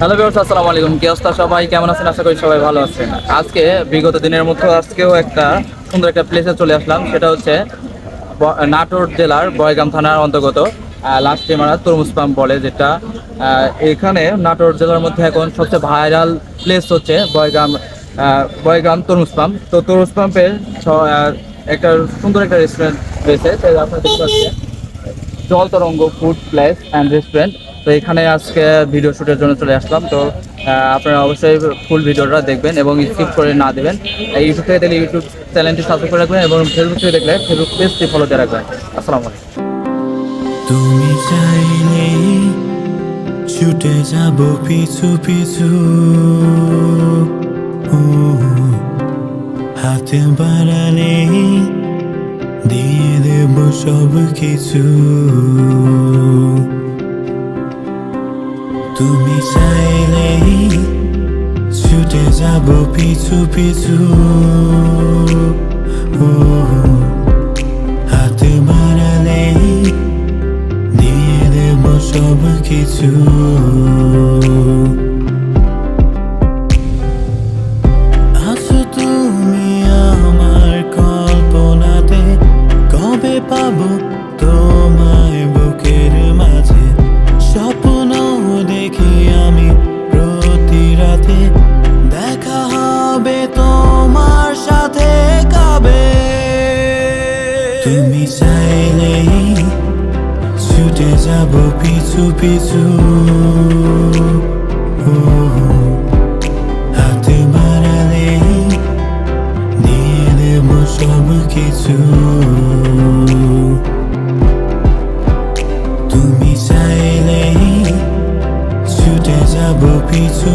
Hello viewers, আসসালামু আলাইকুম। কি অবস্থা সবাই? কেমন আছেন? আশা করি সবাই ভালো আছেন। আজকে বিগত দিনের মতো আজকেও একটা সুন্দর একটা প্লেসে চলে আসলাম। সেটা হচ্ছে নাটোর জেলার বয়গাম থানার অন্তর্গত লাস্ট মারা তরমুজ পাম্প বলে, যেটা এখানে নাটোর জেলার মধ্যে এখন সবচেয়ে ভাইরাল প্লেস হচ্ছে বয়গাম বয়গাম তরমুজ পাম্প তো তরমুজ পাম্পে একটা সুন্দর একটা রেস্টুরেন্ট রয়েছে। সেটা আপনারা দেখতে পাচ্ছেন। জল তরঙ্গ ফুড প্লেস অ্যান্ড রেস্টুরেন্ট তো এখানে আজকে ভিডিও শুটের জন্য চলে আসলাম। তো আপনারা অবশ্যই ফুল ভিডিওটা দেখবেন এবং স্কিপ করে না দেবেন। ইউটিউব থেকে দেখলে ইউটিউব চ্যানেলটি সাবস্ক্রাইব করে রাখবেন এবং ফেসবুক থেকে দেখলে ফেসবুক পেজটি ফলো দিয়ে রাখবেন। আসসালামু তুমি চাইলে ছুটে যাব পিছু পিছু। হাতে বাড়ালে দিয়ে দেব সব কিছু তুমি চাইলে ছুটে যাব পিছু পিছু। হাতে বাড়ালে দিয়ে দেব সব কিছু তুমি চাইলেই ছুটে যাব পিছু পিছু হাতে বাড়ালে দিয়ে দেব সব কিছু তুমি চাইলেই ছুটে যাব পিছু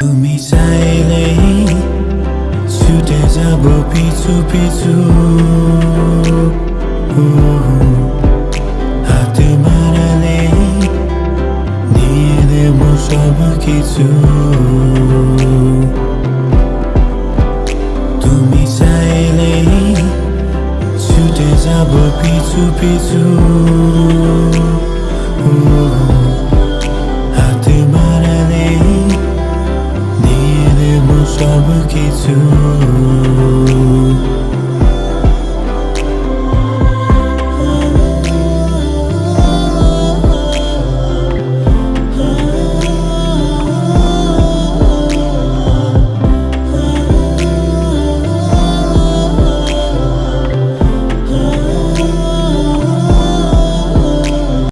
তুমি চাইলেই ছুটে যাব পিছু পিছু। হাতে মারালে দিয়ে দেব সব কিছু তুমি চাইলেই ছুটে যাব পিছু পিছু। সব কিছু